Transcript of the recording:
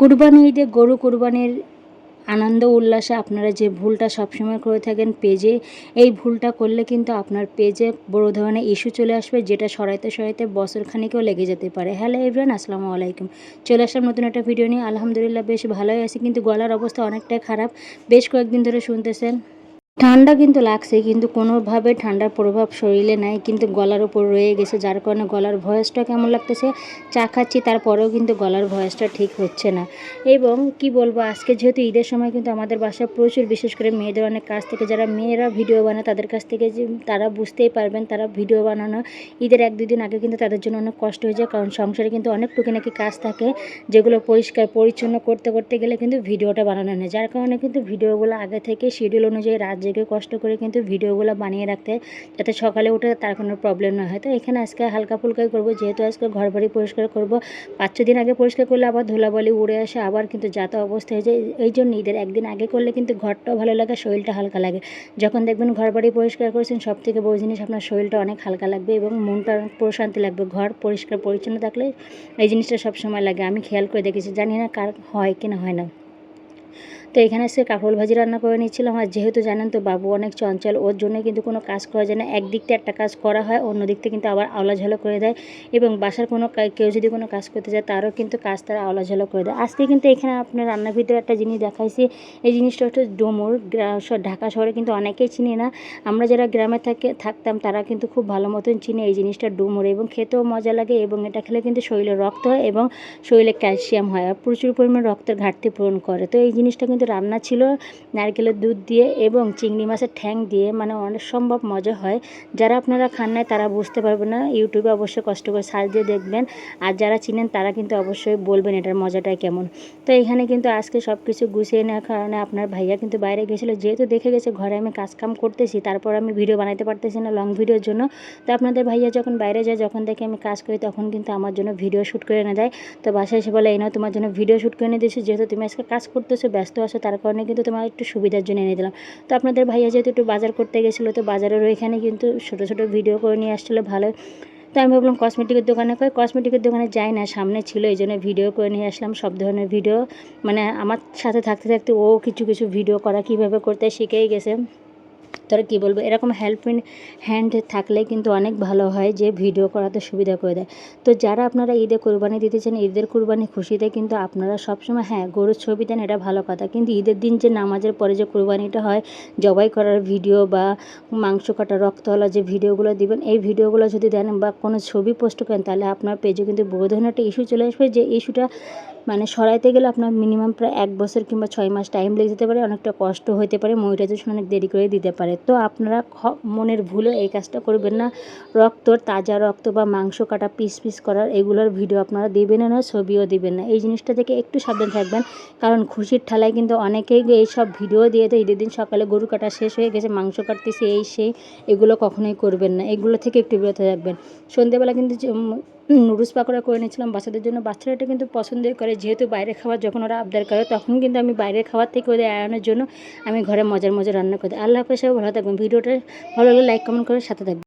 কুরবানি ঈদে গরু কুরবানির আনন্দ, উল্লাসে আপনারা যে ভুলটা সবসময় করে থাকেন পেজে, এই ভুলটা করলে কিন্তু আপনার পেজে বড় ধরনের ইস্যু চলে আসবে, যেটা সরাইতে সরাইতে বছর খানিকেও লেগে যেতে পারে। হ্যালো এভরিওয়ান আসসালামু আলাইকুম। চলে আসলাম নতুন একটা ভিডিও নিয়ে। আলহামদুলিল্লাহ, বেশ ভালোই আছে, কিন্তু গলার অবস্থা অনেকটাই খারাপ। বেশ কয়েকদিন ধরে শুনতেছেন ঠান্ডা কিন্তু লাগছে, কিন্তু কোনোভাবে ঠান্ডার প্রভাব শরীরে নাই, কিন্তু গলার উপর রয়ে গেছে, যার কারণে গলার ভয়েসটা কেমন লাগতেছে, চা খাচ্ছি, তারপরেও কিন্তু গলার ভয়েসটা ঠিক হচ্ছে না। এবং কি বলব, আজকে যেহেতু ঈদের সময় কিন্তু আমাদের বাসায় প্রচুর, বিশেষ করে মেয়েদের অনেক কাছ থেকে, যারা মেয়েরা ভিডিও বানায়, তাদের কাছ থেকে যে তারা বুঝতেই পারবেন, তারা ভিডিও বানানো ঈদের এক দুদিন আগে কিন্তু তাদের জন্য অনেক কষ্ট হয়ে যায়, কারণ সংসারে কিন্তু অনেক টুকিনাকি কাজ থাকে, যেগুলো পরিষ্কার, পরিচ্ছন্ন করতে করতে গেলে কিন্তু ভিডিওটা বানানো নেই যার কারণে কিন্তু ভিডিওগুলো আগে থেকে শিডিউল অনুযায়ী রাত জেগে কষ্ট করে কিন্তু ভিডিওগুলো বানিয়ে রাখতে হয়, যাতে সকালে উঠে তার কোনো প্রবলেম না হয়। তো এখানে আজকে হালকা ফুলকাই করব, যেহেতু আজকে ঘর বাড়ি পরিষ্কার করব, পাঁচ দিন আগে পরিষ্কার করলে আবার ধুলাবালি উড়ে আসে, আবার কিন্তু যাতা অবস্থা হয়ে যায়। এই জন্য ঈদের একদিন আগে করলে কিন্তু ঘরটাও ভালো লাগে, শরীরটা হালকা লাগে। যখন দেখবেন ঘর বাড়ি পরিষ্কার করেছেন সব থেকে বড় জিনিস আপনার শরীরটা অনেক হালকা লাগবে এবং মনটা অনেক প্রশান্তি লাগবে। ঘর পরিষ্কার পরিচ্ছন্ন থাকলে এই জিনিসটা সবসময় লাগে। আমি খেয়াল করে দেখেছি, জানি না কার হয় কি না হয় না। তো এখানে সে কাঁকরোল ভাজি রান্না করে নিচ্ছিলাম আর যেহেতু জানেন তো, বাবু অনেক চঞ্চল, ওর জন্য কিন্তু কোনো কাজ করা যায় না। একদিক থেকে একটা কাজ করা হয় অন্য দিক থেকে কিন্তু আবার আওলাঝালো করে দেয়। এবং বাসার কোনো কেউ যদি কোনো কাজ করতে যায় তারও কিন্তু কাজ তারা আওলাঝালো করে দেয়। আজকে কিন্তু এখানে আপনার রান্নার ভিতরে একটা জিনিস দেখাইছি। এই জিনিসটা হচ্ছে ডোমর ঢাকা শহরে কিন্তু অনেকেই চিনি না। আমরা যারা গ্রামে থাকে, থাকতাম, তারা কিন্তু খুব ভালো মতন চিনি এই জিনিসটা ডুমুর। এবং খেতেও মজা লাগে এবং এটা খেলে কিন্তু শরীরে রক্ত হয় এবং শরীরে ক্যালসিয়াম হয়। আর প্রচুর পরিমাণে রক্তের ঘাটতি পূরণ করে। তো এই জিনিসটা কিন্তু রান্না ছিল নারকেলের দুধ দিয়ে এবং চিংড়ি মাছের ঠ্যাং দিয়ে মানে অনেক সম্ভব মজা হয়। যারা আপনারা খান নাই তারা বুঝতে পারবেন না, ইউটিউবে অবশ্যই কষ্ট করে সার্চ দিয়ে দেখবেন। আর যারা চিনেন তারা কিন্তু অবশ্যই বলবেন এটার মজাটাই কেমন। তো এখানে কিন্তু আজকে সব কিছু গুছিয়ে নেওয়ার কারণে আপনার ভাইয়া কিন্তু বাইরে গেছিল। যেহেতু দেখে গেছে ঘরে আমি কাজ কাম করতেছি, তারপর আমি ভিডিও বানাতে পারতেছি না লং ভিডিওর জন্য। তো আপনাদের ভাইয়া যখন বাইরে যায়, যখন দেখে আমি কাজ করি, তখন কিন্তু আমার জন্য ভিডিও শ্যুট করে এনে দেয়। তো বাসায় এসে বলে, এই নাও তোমার জন্য ভিডিও শ্যুট করে এনে দিয়েছি। যেহেতু তুমি আজকে কাজ করতেছো, ব্যস্ত আছো তার কারণে কিন্তু তোমার একটু সুবিধার জন্য এনে দিলাম। তো আপনাদের ভাইয়া যেহেতু একটু বাজার করতে গেছিল, তো বাজারের ওইখানে কিন্তু ছোটো ছোটো ভিডিও করে নিয়ে আসছিল, ভালো। তো আমি ভাবলাম কসমেটিকের দোকানে করে কসমেটিকের দোকানে যাই না, সামনে ছিল, এই জন্য ভিডিও করে নিয়ে আসলাম, সব ধরনের ভিডিও। মানে আমার সাথে থাকতে থাকতে ও কিছু কিছু ভিডিও করা কীভাবে করতে শিখেই গেছে। তোরা কী বলব? এরকম হেল্পিং হ্যান্ড থাকলে কিন্তু অনেক ভালো হয় যে ভিডিও করাতে সুবিধা করে দেয়। তো যারা আপনারা ঈদে কোরবানি দিতে চান, ঈদের কোরবানি খুশিতে কিন্তু আপনারা সবসময় হ্যাঁ গরুর ছবি দেন, এটা ভালো কথা। কিন্তু ঈদের দিন যে নামাজের পরে যে কোরবানিটা হয়, জবাই করার ভিডিও বা মাংস কাটা, রক্তওয়ালা যে ভিডিওগুলো দিবেন, এই ভিডিওগুলো যদি দেন বা কোনো ছবি পোস্ট করেন, তাহলে আপনার পেজে কিন্তু বড় ধরনের একটা ইস্যু চলে আসবে। যে ইস্যুটা মানে সরাইতে গেলে আপনার মিনিমাম প্রায় এক বছর কিংবা ছয় মাস টাইম লেগে যেতে পারে, অনেকটা কষ্ট হতে পারে মনিটাইজেশন অনেক দেরি করে দিতে পারে। তো আপনারা মনের ভুলে এই কাজটা করবেন না। রক্ত, তাজা রক্ত বা মাংস কাটা পিস পিস করার এগুলোর ভিডিও আপনারা দিবেন না, ছবিও দেবেন না। এই জিনিসটা থেকে একটু সাবধান থাকবেন, কারণ খুশির ঠালায় কিন্তু অনেকেই এইসব ভিডিও দিয়ে দেয় ঈদের দিন সকালে গরু কাটা শেষ হয়ে গেছে, মাংস কাটতেছে, এই সেই, এগুলো কখনোই করবেন না। এগুলো থেকে একটু বিরত থাকবেন। সন্ধ্যেবেলা কিন্তু নুডলস পাকোড়া করে নিয়েছিলাম বাচ্চাদের জন্য। বাচ্চারা এটা কিন্তু পছন্দই করে। যেহেতু বাইরে খাবার যখন ওরা আবদার করে, তখন কিন্তু আমি বাইরের খাবার থেকে ওদের এড়ানোর জন্য আমি ঘরে মজার মজার রান্না করি আল্লাহ হাফেজ, সবাই ভালো থাকবেন। ভিডিওটা ভালো লাগলে লাইক কমেন্ট করে সাথে থাকবেন।